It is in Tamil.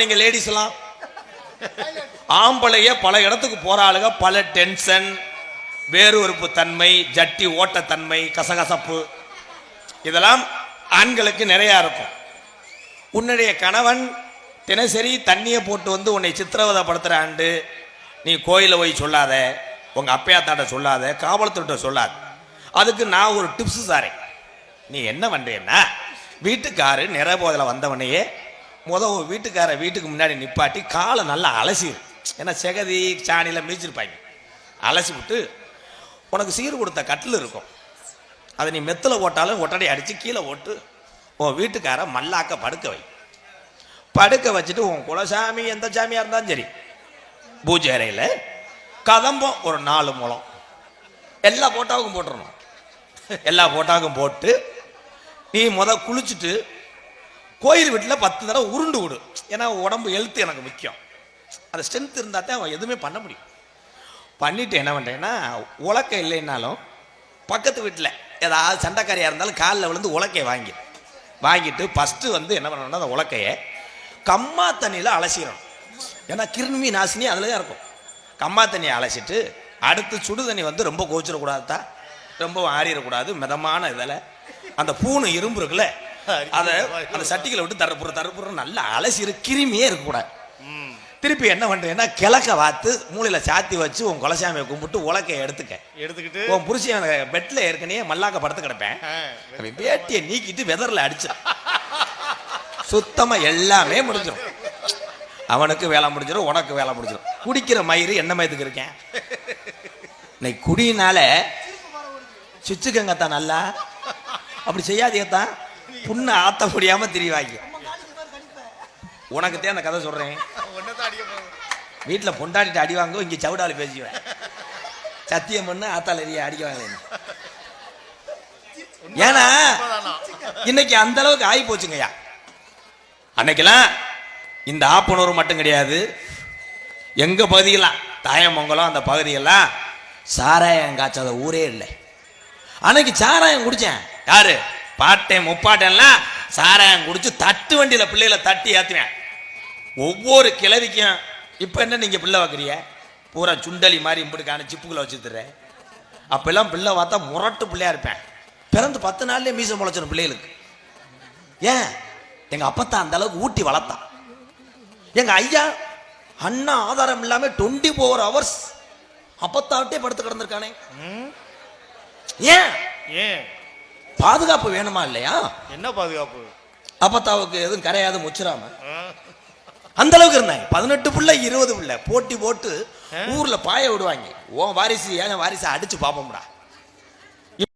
நீங்க லேடிஸ் எல்லாம். ஆம்பளைய பல இடத்துக்கு போற ஆளுங்க பல டென்ஷன் வேறுவறுப்பு தன்மை ஜட்டி ஓட்டத்தன்மை கசகசப்பு. இதெல்லாம் ஆண்களுக்கு நிறைய இருக்கும். உன்னுடைய கணவன் தினசரி தண்ணியை போட்டு வந்து உன்னை சித்திரவதைப்படுத்துற ஆண்டு நீ கோயில போய் சொல்லாத உங்க அப்பையாத்தாட்ட சொல்லாத காவலத்துட்ட சொல்லாத. அதுக்கு நான் ஒரு டிப்ஸ் சாரேன் நீ என்ன பண்றேன்னா வீட்டுக்காரு நிறபோதில் வந்தவனையே முத ஒரு வீட்டுக்கார வீட்டுக்கு முன்னாடி நிப்பாட்டி காலை நல்லா அலசிடு ஏன்னா செகதி சாணியில் மிதிச்சிருப்பாங்க. அலசி விட்டு உனக்கு சீர் கொடுத்த கட்டில் இருக்கும். அதை நீ மெத்தில் ஓட்டாலும் ஒட்டடை அடித்து கீழே ஓட்டு உன் வீட்டுக்கார மல்லாக்க படுக்க வை. படுக்க வச்சுட்டு உன் குலசாமி எந்த சாமியாக இருந்தாலும் சரி. பூஜை அறையில் கதம்பம் ஒரு நாலு மூலம் எல்லா போட்டாவுக்கும் போட்டுடணும் எல்லா போட்டாவுக்கும் போட்டு நீ முத குளிச்சுட்டு கோயில் வீட்டில் பத்து தடவை உருண்டு விடு. ஏன்னா உடம்பு ஹெல்த்து எனக்கு முக்கியம். அந்த ஸ்ட்ரென்த் இருந்தால் தான் அவன் எதுவுமே பண்ண முடியும். பண்ணிவிட்டு என்ன பண்ணுறேன்னா உலக்க இல்லைன்னாலும் பக்கத்து வீட்டில் ஏதாவது சண்டைக்காரியாக இருந்தாலும் காலில் விழுந்து உலக்கையை வாங்கி. வாங்கிட்டு ஃபஸ்ட்டு வந்து என்ன பண்ணணும்னா அந்த உலக்கையை கம்மா தண்ணியில் அலசிடணும். ஏன்னா கிருமி நாசினி அதில் தான் இருக்கும். கம்மா தண்ணியை அலசிட்டு அடுத்து சுடு தண்ணி வந்து ரொம்ப கோச்சிடக்கூடாது தான் ரொம்ப ஆறிடக்கூடாது மிதமான இதில் அந்த பூணு இரும்பு இருக்குல்ல அதை அந்த சட்டிகளை விட்டு தரப்புற தரப்புற நல்லா அலசிடு கிருமியே இருக்கக்கூடாது திருப்பி என்ன பண்றேன்னா கிழக்க வாத்து மூளையில சாத்தி வச்சு உன் குலசாமியை கும்பிட்டு உலக்கைய எடுத்துக்க. எடுத்துக்கிட்டு உன் புருஷன் பெட்ல ஏற்கனவே மல்லாக்க படுத்து கிடப்பேன். வேட்டியை நீக்கிட்டு வெதர்ல அடிச்சு சுத்தமா எல்லாமே முடிஞ்சிடும் அவனுக்கு வேலை முடிஞ்சிடும் உனக்கு வேலை முடிஞ்சிடும் குடிக்கிற மயிறு என்ன மயத்துக்கு இருக்கேன்? இன்னைக்கு குடியினால சுச்சுக்கங்கத்தான் நல்லா? அப்படி செய்யாதீங்கத்தான் புண்ணை ஆத்த முடியாம திரிவாங்க. உனக்கு தான் அந்த கதை சொல்றேன். வீட்டில் பொண்டாடிட்டு அடி வாங்க இங்கே சவுடால் பேசுவேன் சத்தியம் பண்ணு ஆத்தால் எரிய அடிக்க ஏன்னா இன்னைக்கு அந்த அளவுக்கு ஆகி போச்சுங்கய்யா. அன்னைக்கெல்லாம் இந்த ஆப்பனூர் மட்டும் கிடையாது. எங்க பகுதியெல்லாம் தாயமங்கலம் அந்த பகுதியெல்லாம் சாராயம் காய்ச்சாத ஊரே இல்லை. அன்னைக்கு சாராயம் குடிச்சேன். யாரு? பாட்டேன் முப்பாட்டேன்லாம் சாராயம் குடிச்சு தட்டு வண்டியில பிள்ளைகளை தட்டி ஏத்துவேன். ஒவ்வொரு கிழவிக்கும் இப்போ என்ன நீங்க பிள்ளை வைக்கிறீங்க பூரா சுண்டலி மாதிரி இம்பிடுக்கான சிப்புகளை வச்சுத்துற அப்பெல்லாம் பிள்ளை பார்த்தா முரட்டு பிள்ளையா இருப்பேன். பிறந்து பத்து நாள்லயே மீசை முளைச்சிடும் பிள்ளைகளுக்கு. ஏன்? எங்க அப்பத்தான் அந்த அளவுக்கு ஊட்டி வளர்த்தான். எங்க ஐயா அண்ணா ஆதாரம் இல்லாம டுவெண்ட்டி ஃபோர் ஹவர்ஸ் அப்பத்தாவிட்டே படுத்து கிடந்திருக்கானே? ஏன்? ஏன்? பாதுகாப்பு வேணுமா இல்லையா? என்ன பாதுகாப்பு? அப்பத்தாவுக்கு எதுவும் கரையாது முச்சிராம அந்த அளவுக்கு இருந்தாங்க. பதினெட்டு புள்ள இருபது புள்ள. போட்டி போட்டு ஊர்ல பாய விடுவாங்க. உன் வாரிசு ஏன் வாரிசை அடிச்சு பார்ப்போம்டா